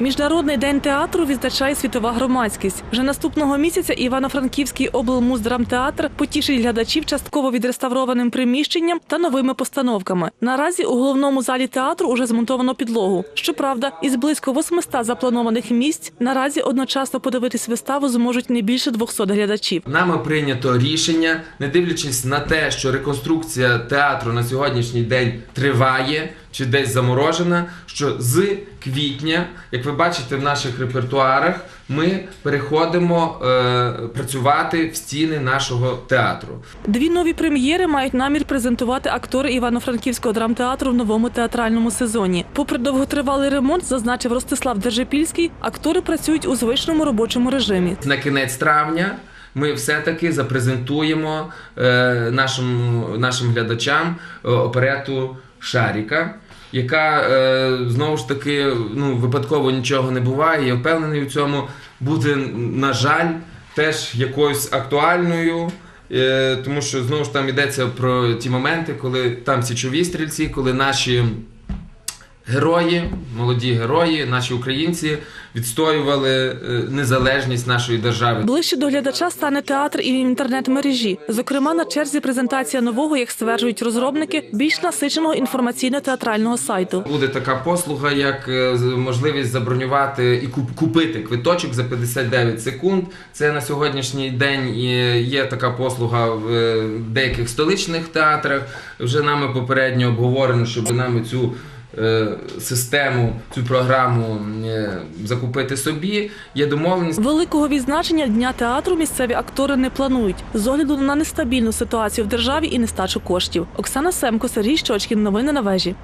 Міжнародний день театру відзначає світова громадськість. Вже наступного місяця Івано-Франківський облмуздрамтеатр потішить глядачів частково відреставрованим приміщенням та новими постановками. Наразі у головному залі театру уже змонтовано підлогу. Щоправда, із близько 800 запланованих місць наразі одночасно подивитись виставу зможуть не більше 200 глядачів. Нами прийнято рішення, не дивлячись на те, що реконструкція театру на сьогоднішній день триває чи десь заморожена, що з квітня, як ви бачите в наших репертуарах, ми переходимо е, працювати в стіни нашого театру. Дві нові прем'єри мають намір презентувати актори Івано-Франківського драмтеатру в новому театральному сезоні. Попри довготривалий ремонт, зазначив Ростислав Держипільський, актори працюють у звичному робочому режимі. На кінець травня ми все-таки запрезентуємо е, нашим, нашим глядачам е, оперету Шаріка, яка е, знову ж таки ну, випадково нічого не буває. Я впевнений у цьому буде, на жаль, теж якоюсь актуальною. Е, тому що знову ж там йдеться про ті моменти, коли там січові стрільці, коли наші герої, молоді герої, наші українці відстоювали е, незалежність нашої держави. Ближче до глядача стане театр і інтернет-мережі. Зокрема, на черзі презентація нового, як стверджують розробники, більш насиченого інформаційно-театрального сайту. Буде така послуга, як е, можливість забронювати і куп- купити квиточок за 59 секунд. Це на сьогоднішній день є така послуга в е, деяких столичних театрах. Вже нами попередньо обговорено, щоб нами цю. Е, Систему, цю програму е, закупити собі. Є домовленість. Великого відзначення дня театру місцеві актори не планують з огляду на нестабільну ситуацію в державі і нестачу коштів. Оксана Семко, Сергій Щочкін. Новини на вежі.